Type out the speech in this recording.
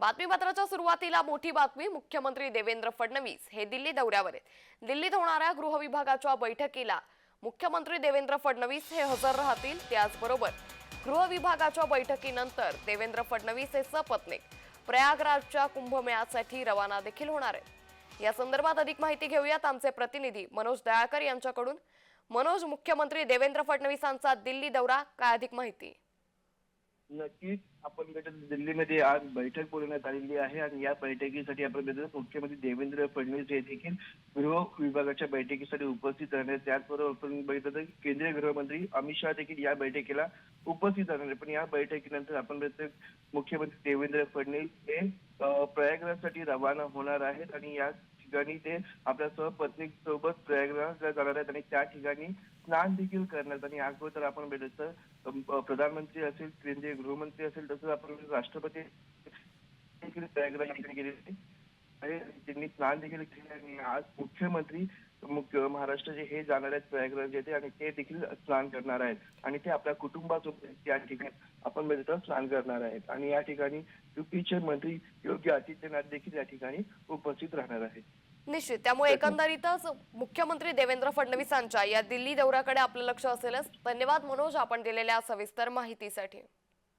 बातमीपत्राच्या सुरुवातीला मोठी बातमी मुख्यमंत्री देवेंद्र फडणवीस हे दिल्ली दौऱ्यावर आहेत. दिल्लीत होणाऱ्या गृह विभागाच्या बैठकीला मुख्यमंत्री देवेंद्र फडणवीस हे हजर राहतील त्याचबरोबर गृह विभागाच्या बैठकीनंतर देवेंद्र फडणवीस हे सपत्नीक प्रयागराजच्या कुंभमेळ्यासाठी रवाना देखील होणार आहेत. या संदर्भात अधिक माहिती घेऊयात आमचे प्रतिनिधी मनोज दयाकर यांच्याकडून. मनोज मुख्यमंत्री देवेंद्र फडणवीसांचा दिल्ली दौरा काय अधिक माहिती? नक्कीच आपण भेटत दिल्लीमध्ये आज बैठक बोलवण्यात आलेली आहे आणि या बैठकीसाठी आपण भेटत मुख्यमंत्री देवेंद्र फडणवीस हे देखील गृह विभागाच्या बैठकीसाठी उपस्थित राहणार त्याचबरोबर आपण बघितलं तर केंद्रीय गृहमंत्री अमित शहा देखील या बैठकीला उपस्थित राहणार पण या बैठकीनंतर आपण भेटतो मुख्यमंत्री देवेंद्र फडणवीस हे प्रयागराजसाठी रवाना होणार आहेत आणि या ठिकाणी ते आपल्या सहपत्नी सोबत प्रयागराजला जाणार आहेत आणि त्या ठिकाणी स्नान देखील करणार आणि अगोदर आपण भेटत प्रधानमंत्री असेल केंद्रीय गृहमंत्री असेल तसंच आपण राष्ट्रपती देखील प्रयागराज ठिकाणी गेले होते त्यांनी प्लान देखील केले आणि आज मुख्यमंत्री मुख्य महाराष्ट्राचे हे जाणार आहेत प्रयागराज येथे आणि ते देखील स्नान करणार आहेत. आणि ते आपल्या कुटुंबासोबत या ठिकाणी आपण म्हणजे भेटत स्नान करणार आहेत. आणि या ठिकाणी युपीचे मंत्री योगी आदित्यनाथ देखील या ठिकाणी उपस्थित राहणार आहेत. निश्चित. त्यामुळे एकंदरीतच मुख्यमंत्री देवेंद्र फडणवीसांच्या या दिल्ली दौऱ्याकडे आपलं लक्ष असेलच. धन्यवाद मनोज आपण दिलेल्या सविस्तर माहितीसाठी.